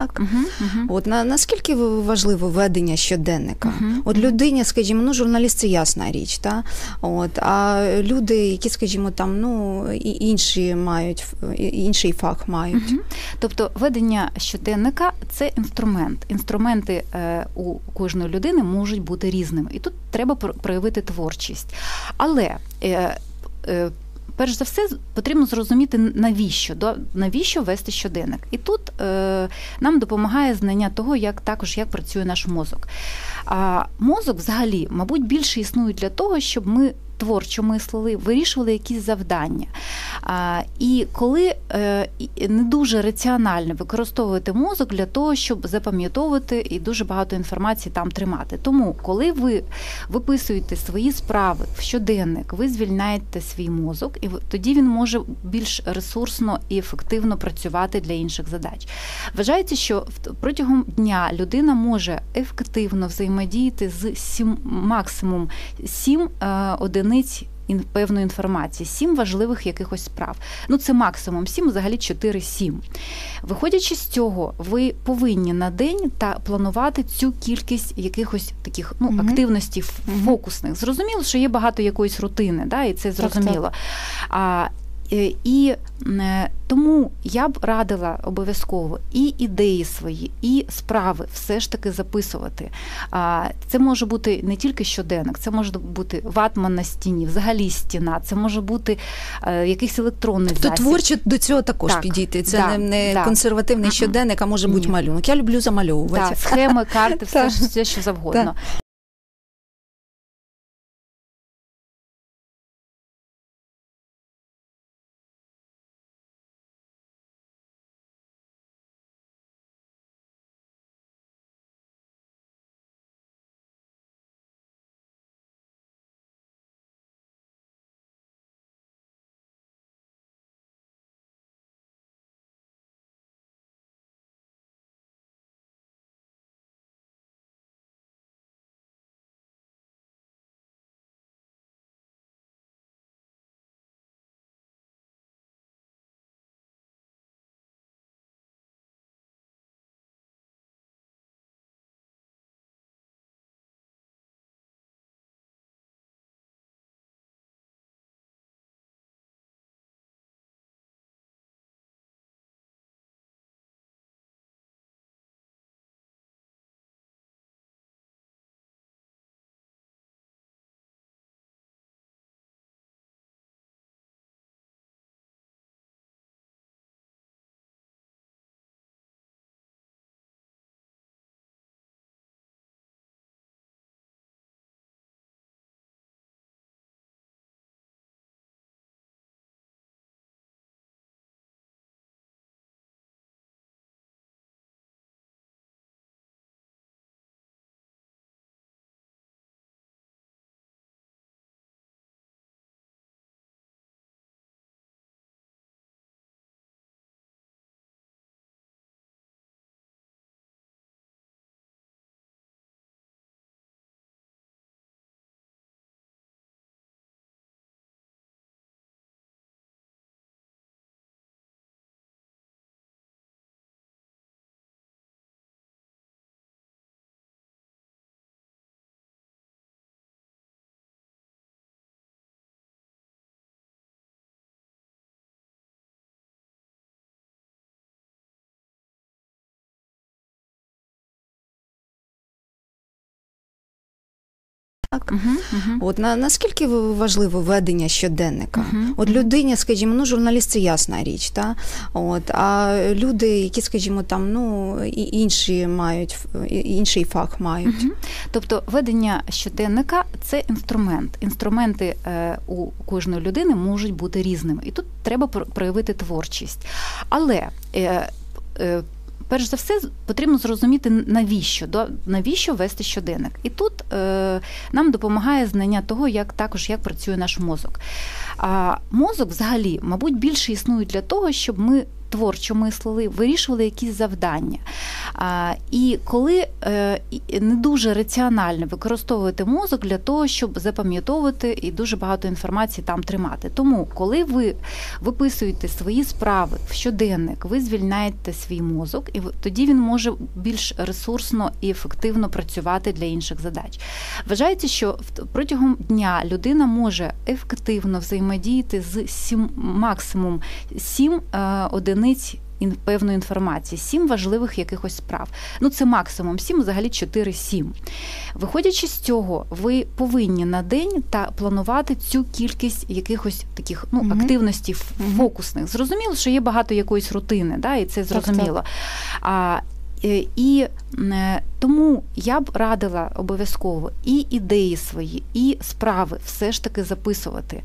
Так. Угу, угу. От на наскільки важливо ведення щоденника? Угу, От людині, скажімо, ну журналіст це ясна річ, та от а люди, які, скажімо, там ну інші мають інший фах мають. Тобто ведення щоденника це інструмент. Інструменти е, у кожної людини можуть бути різними, і тут треба проявити творчість. Але е, е, перш за все потрібно зрозуміти, навіщо навіщо вести щоденник. І тут е, нам допомагає знання того, як також як працює наш мозок. А мозок, взагалі, мабуть, більше існує для того, щоб ми творчо мислили, вирішували якісь завдання. І коли е, не дуже раціонально використовувати мозок для того, щоб запам'ятовувати і дуже багато інформації там тримати. Тому, коли ви виписуєте свої справи в щоденник, ви звільняєте свій мозок, і тоді він може більш ресурсно і ефективно працювати для інших задач. Вважається, що протягом дня людина може ефективно взаємодіяти з сім максимум сім е, одиниць ін, певної інформації, сім важливих якихось справ. Ну це максимум сім, взагалі 4-7. Виходячи з цього, ви повинні на день та планувати цю кількість якихось таких ну, угу. активностей фокусних. Зрозуміло, що є багато якоїсь рутини, да, і це зрозуміло. Так, так. А і е, тому я б радила обов'язково і ідеї свої, і справи все ж таки записувати. Це може бути не тільки щоденник, це може бути ватман на стіні, взагалі стіна, це може бути е, якийсь електронний тобто засіб. творчо до цього також так, підійти. Це да, не, да. консервативний щоденник, а може бути малюнок. Я люблю замальовувати. Так, Схеми, карти, все, все що завгодно. Так, угу. От на наскільки важливо ведення щоденника? Угу, От людині, скажімо, ну журналіст це ясна річ, та от а люди, які, скажімо, там ну інші мають інший фах мають. Тобто ведення щоденника це інструмент. Інструменти е, у кожної людини можуть бути різними, і тут треба проявити творчість. Але е, е, перш за все потрібно зрозуміти, навіщо навіщо вести щоденник. І тут е, нам допомагає знання того, як також як працює наш мозок. А мозок, взагалі, мабуть, більше існує для того, щоб ми творчо мислили, вирішували якісь завдання. І коли е, не дуже раціонально використовуєте мозок для того, щоб запам'ятовувати і дуже багато інформації там тримати. Тому, коли ви виписуєте свої справи в щоденник, ви звільняєте свій мозок, і тоді він може більш ресурсно і ефективно працювати для інших задач. Вважається, що протягом дня людина може ефективно взаємодіяти з сім максимум сім е, одиниць певної інформації, сім важливих якихось справ. Ну це максимум сім, взагалі 4-7. Виходячи з цього, ви повинні на день та планувати цю кількість якихось таких ну, угу. активностей фокусних. Зрозуміло, що є багато якоїсь рутини, да, і це зрозуміло. Так, так. А, І е, тому я б радила обов'язково і ідеї свої, і справи все ж таки записувати.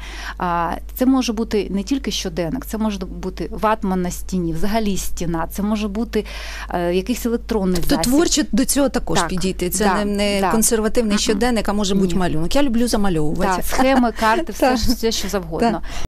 Це може бути не тільки щоденник, це може бути ватман на стіні, взагалі стіна, це може бути е, якийсь електронний тобто засіб. творче до цього також так, підійти. Це да, не, не да. консервативний щоденник, а може бути малюнок. Я люблю замальовувати. Так, Схеми, карти, все, все що завгодно.